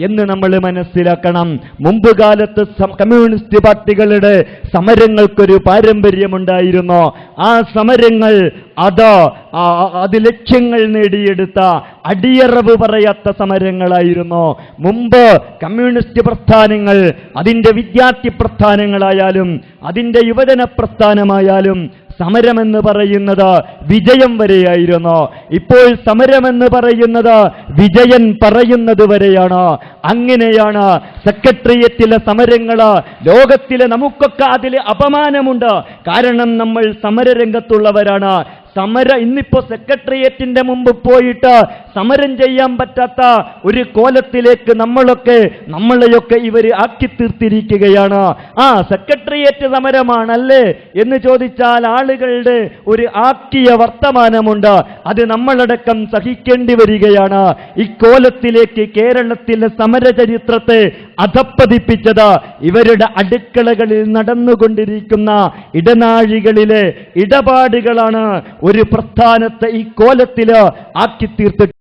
എന്ന് നമ്മൾ മനസ്സിലാക്കണം. മുമ്പ് കാലത്ത് കമ്മ്യൂണിസ്റ്റ് പാർട്ടികളുടെ സമരങ്ങൾക്കൊരു പാരമ്പര്യമുണ്ടായിരുന്നു. ആ സമരങ്ങൾ അത് അത് ലക്ഷ്യങ്ങൾ നേടിയെടുത്ത അടിയറവ് പറയാത്ത സമരങ്ങളായിരുന്നു. മുമ്പ് കമ്മ്യൂണിസ്റ്റ് പ്രസ്ഥാനങ്ങൾ അതിന്റെ വിദ്യാർത്ഥി പ്രസ്ഥാനങ്ങളായാലും അതിന്റെ യുവജന പ്രസ്ഥാനമായാലും സമരമെന്ന് പറയുന്നത് വിജയം വരെയായിരുന്നു. ഇപ്പോൾ സമരമെന്ന് പറയുന്നത് വിജയൻ പറയുന്നത് വരെയാണ്. അങ്ങനെയാണ് സെക്രട്ടേറിയറ്റിലെ സമരങ്ങൾ ലോകത്തിലെ നമുക്കൊക്കെ അതിൽ അപമാനമുണ്ട്. കാരണം നമ്മൾ സമരരംഗത്തുള്ളവരാണ്. സമര ഇന്നിപ്പോ സെക്രട്ടേറിയറ്റിന്റെ മുമ്പ് പോയിട്ട് സമരം ചെയ്യാൻ പറ്റാത്ത ഒരു കോലത്തിലേക്ക് നമ്മളൊക്കെ നമ്മളെയൊക്കെ ഇവർ ആക്കി തീർത്തിരിക്കുകയാണ്. ആ സെക്രട്ടേറിയറ്റ് സമരമാണല്ലേ എന്ന് ചോദിച്ചാൽ ആളുകളുടെ ഒരു ആക്കിയ വർത്തമാനമുണ്ട്. അത് നമ്മളടക്കം സഹിക്കേണ്ടി വരികയാണ്. ഇക്കോലത്തിലേക്ക് കേരളത്തിലെ സമരചരിത്രത്തെ അധപ്പതിപ്പിച്ചത് ഇവരുടെ അടുക്കളകളിൽ നടന്നുകൊണ്ടിരിക്കുന്ന ഇടനാഴികളിലെ ഇടപാടുകളാണ് ഒരു പ്രസ്ഥാനത്തെ ഈ കോലത്തിൽ ആക്കി തീർത്തിട്ട്